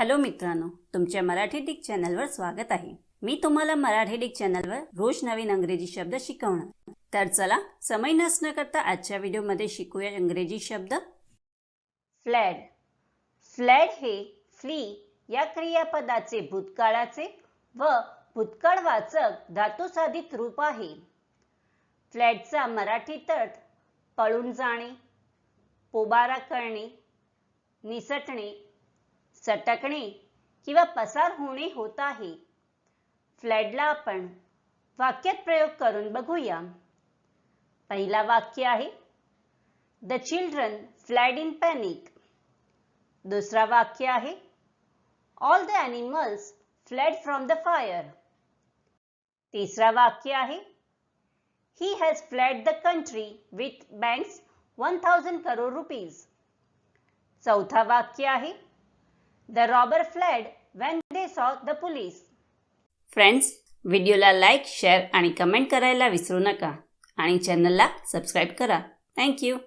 Hello मित्रांनो तुमच्या Marathi Dick चॅनलवर स्वागत आहे. मी तुम्हाला मराठी डिक चॅनलवर रोज नवीन अंग्रेजी शब्द शिकवणार. तर चला समय नसणं करता आजच्या व्हिडिओमध्ये शिकूया इंग्रजी शब्द. फ्लॅड. फ्लॅड हे फ्ली या क्रियापदाचे भूतकाळाचे व भूतकाळवाचक धातुसाधित रूप आहे. फ्लॅडचा मराठी तट पळून जाणे पोबारा करणे निसटणे सटकणे किंवा पसार होणे होत आहे. फ्लॅडला आपण वाक्यात प्रयोग करून बघूया. पहिला वाक्य आहे the children fled in panic दुसरा वाक्य आहे all the animals fled from the fire तिसरा वाक्य आहे he has fled the country with banks one thousand crore rupees चौथा वाक्य आहे the robber fled when they saw the police. Friends व्हिडिओला लाईक शेअर आणि कमेंट करायला विसरू नका. आणि चॅनलला सबस्क्राईब करा. थँक्यू